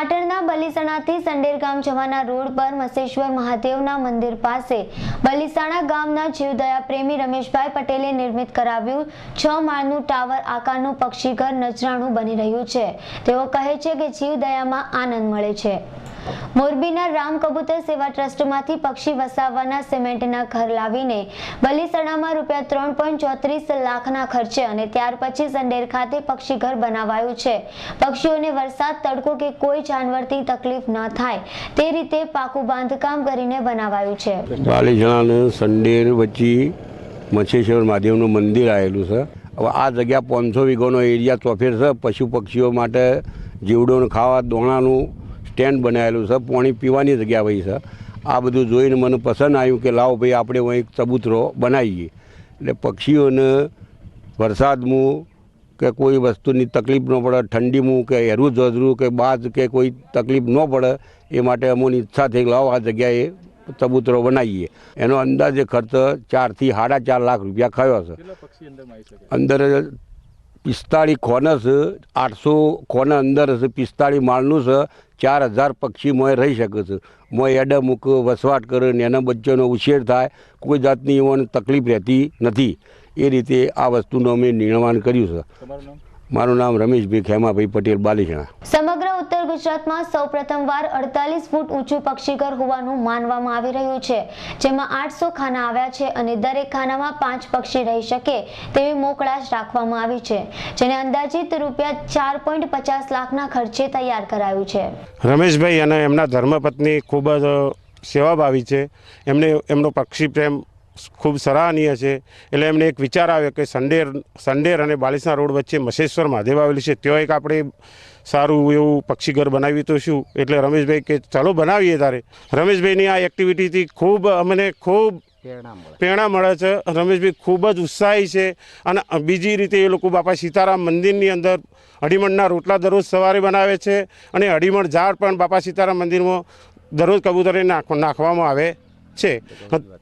પાટણના બલિસણાથી સંડેર ગામ જવાના રોડ પર મસેશ્વર મહાદેવના મંદિર પાસે બલિસાણા ગામના જીવદયા પ્રેમી રમેશભાઈ પટેલે નિર્મિત કરાવ્યું. છ માળનું ટાવર આકારનું પક્ષીઘર નજરાણું બની રહ્યું છે. તેઓ કહે છે કે જીવદયામાં આનંદ મળે છે. મોરબીના રામ કબૂતર સેવા ટ્રસ્ટમાંથી પક્ષી વસાવવાના સિમેન્ટના ઘર લાવીને બલિસણામાં રૂપિયા ત્રણ પોઈન્ટ ચોત્રીસ લાખના ખર્ચે અને ત્યાર પછી સંડેર ખાતે પક્ષી ઘર બનાવાયું છે. પક્ષીઓને વરસાદ, તડકો કે કોઈ જાનવરથી તકલીફ ન થાય, તે રીતે પાકું બાંધકામ કરીને બનાવાયું છે. બાલીસણાને સંડેર વચ્ચે મચ્છેશ્વર મહાદેવનું મંદિર આવેલું છે. હવે આ જગ્યા પાંચસો વીઘોનો એરિયા ચોફેર છે. પશુ પક્ષીઓ માટે જીવડોને ખાવા, દોણાનું સ્ટેન્ડ બનાવેલું છે પાણી પીવાની જગ્યા ભાઈ છે. આ બધું જોઈને મને પસંદ આવ્યું કે લાવો ભાઈ આપણે અહીં એક ચબૂતરો બનાવીએ. એટલે પક્ષીઓને વરસાદમાં કે કોઈ વસ્તુની તકલીફ ન પડે ઠંડીમાં કે હેરું જજરું કે બાજ કે કોઈ તકલીફ ન પડે એ માટે અમોની ઈચ્છા થઈ લાવો આ જગ્યાએ ચબૂતરો બનાવીએ. એનો અંદાજે ખર્ચ ચારથી સાડા ચાર લાખ રૂપિયા ખયો છે. અંદર પિસ્તાળીસ છે આઠસો ખોના અંદર છે પિસ્તાળીસ માળનું છે. ચાર હજાર પક્ષી મોય રહી શકે છે. મોય એડે મૂક વસવાટ કરે ને એના બચ્ચાનો ઉછેર થાય. કોઈ જાતની એઓને તકલીફ રહેતી નથી. એ રીતે આ વસ્તુનું અમે નિર્માણ કર્યું છે. મારું નામ રમેશભાઈ ખેમાભાઈ પટેલ બાલીસણા. સમગ્ર ઉત્તર ગુજરાતમાં સૌ પ્રથમવાર અડતાલીસ ફૂટ ઊંચું પક્ષીઘર હોવાનું માનવામાં આવી રહ્યું છે. જેમાં આઠસો ખાના આવ્યા છે અને દરેક ખાનામાં પાંચ પક્ષી રહી શકે તેવી મોકળાશ રાખવામાં આવી છે, જેને અંદાજિત રૂપિયા ચાર પોઈન્ટ પચાસ લાખના ખર્ચે તૈયાર કરાયું છે. રમેશભાઈ અને એમના ધર્મપત્ની ખૂબ જ સેવાભાવી છે. એમને એમનો પક્ષી પ્રેમ ખૂબ સરાહનીય છે. એટલે એમને એક વિચાર આવ્યો કે સંડેર સંડેર અને બાલિસના રોડ વચ્ચે મશેશ્વર મહાદેવ આવેલી છે. ત્યાં એક આપણે સારું એવું પક્ષીઘર બનાવી તો શું? એટલે રમેશભાઈ કે ચાલો બનાવીએ તારે. રમેશભાઈની આ એક્ટિવિટીથી ખૂબ અમને ખૂબ પ્રેરણા મળે. છે. રમેશભાઈ ખૂબ જ ઉત્સાહી છે. અને બીજી રીતે એ લોકો બાપા સીતારામ મંદિરની અંદર અઢીમણના રોટલા દરરોજ સવારે બનાવે છે. અને અઢીમણ ઝાડ પણ બાપા સીતારામ મંદિરમાં દરરોજ કબૂતરે નાખવામાં આવે. છે.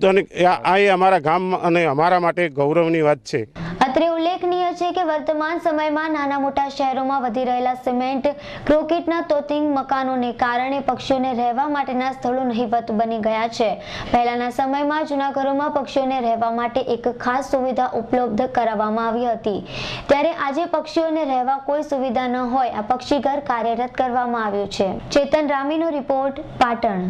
અને આ અમારા ગામ અને અમારા માટે ગૌરવની વાત છે. અત્રે ઉલ્લેખનીય છે કે વર્તમાન સમયમાં નાના મોટા શહેરોમાં વધી રહેલા સિમેન્ટ, ક્રોકેટના તોતિંગ મકાનોને કારણે પક્ષીઓને રહેવા માટેના સ્થળો નહીવત બની ગયા છે. પહેલાના સમયમાં જૂના ઘરોમાં પક્ષીઓને રહેવા માટે એક ખાસ સુવિધા ઉપલબ્ધ કરાવવામાં આવી હતી. ત્યારે આજે પક્ષીઓને રહેવા કોઈ સુવિધા ન હોય, આ પક્ષીઘર કાર્યરત કરવામાં આવ્યું છે. ચેતન રામીનો રિપોર્ટ પાટણ.